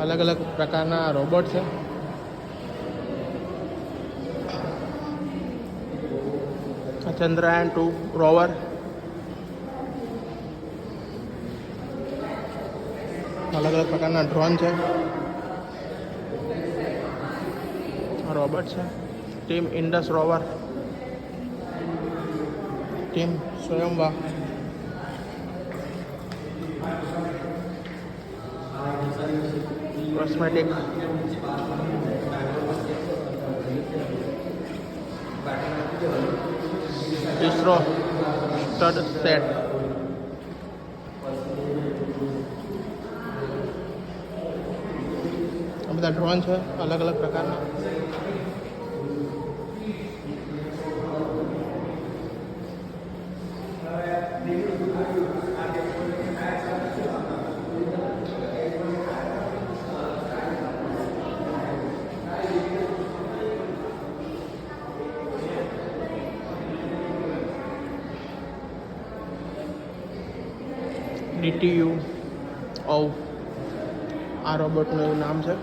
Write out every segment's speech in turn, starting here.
અલગ અલગ પ્રકારના રોબોટ છે. Chandrayaan two rover. અલગ અલગ પ્રકારના ડ્રોન છે. રોબોટ છે. Team Indus rover. ટીમ સ્વયંવા. કોસ્મેટિક ઇસરો સ્ટડ સેટ આ બધા ડ્રોન છે અલગ અલગ પ્રકારના. ડીટીયુ ઓ આ રોબોટનું એવું નામ છે.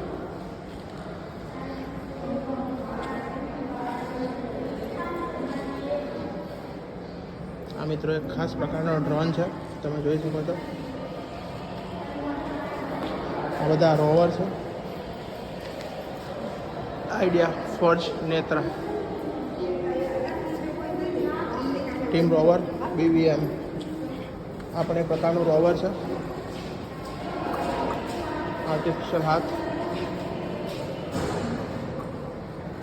આ મિત્રો એક ખાસ પ્રકારનો ડ્રોન છે. તમે જોઈ શકો આ બધા રોવર છે. Idea forge Netra team rover BVM આ પણ એક પ્રકારનું રોવર છે. આર્ટિફિશિયલ હાથ